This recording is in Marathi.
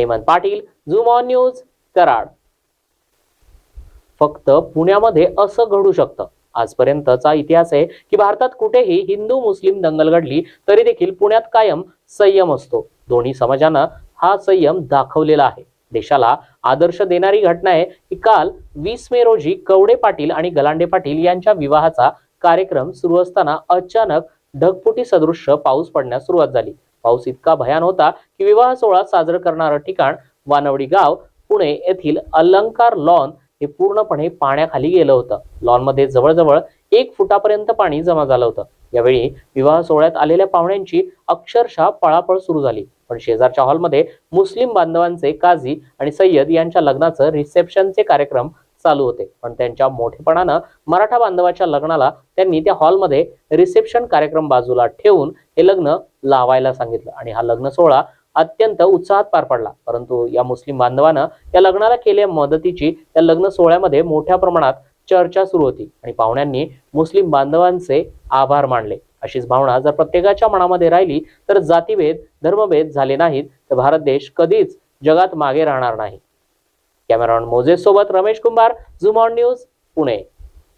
Hemant Patil zoom on news Karad. फक्त पुण्यामध्ये असं घडू शकतं. आजपर्यंतचा इतिहास आहे की भारतात कुठेही हिंदू मुस्लिम दंगल घडली तरी देखील पुण्यात कायम संयम असतो. दोन्ही समाजानं हा संयम दाखवलेला आहे. देशाला आदर्श देणारी घटना आहे की काल वीस मे रोजी कवडे पाटील आणि गलांडे पाटील यांच्या विवाहाचा कार्यक्रम सुरू असताना अचानक ढगफुटी सदृश्य पाऊस पडण्यास सुरुवात झाली. पाऊस इतका भयान होता की विवाह सोहळा साजरा करणारं ठिकाण वानवडी गाव पुणे येथील अलंकार लॉन हे पूर्णपणे पाण्याखाली गेलं होतं. लॉनमध्ये जवळजवळ एक फुटापर्यंत पाणी जमा झालं होतं. यावेळी विवाह सोहळ्यात आलेल्या पाहुण्यांची अक्षरशः पळापळ सुरू झाली. पण शेजारच्या हॉलमध्ये मुस्लिम बांधवांचे काझी आणि सय्यद यांच्या लग्नाचं रिसेप्शनचे कार्यक्रम चालू होते. पण त्यांच्या मोठेपणानं मराठा बांधवाच्या लग्नाला त्यांनी त्या हॉलमध्ये रिसेप्शन कार्यक्रम बाजूला ठेवून हे लग्न लावायला सांगितलं. आणि हा लग्न सोहळा अत्यंत उत्साहात पार पडला. परंतु या मुस्लिम बांधवानं या लग्नाला केलेल्या मदतीची या लग्न सोहळ्यामध्ये मोठ्या प्रमाणात चर्चा सुरू होती. आणि पाहुण्यांनी मुस्लिम बांधवांचे आभार मानले. अशीच भावना जर प्रत्येकाच्या मनामध्ये राहिली तर जातीभेद धर्मभेद झाले नाहीत तर भारत देश कधीच जगात मागे राहणार नाही. कॅमेरॉन मोझेस सोबत Ramesh Kumbhar zoom on news Pune.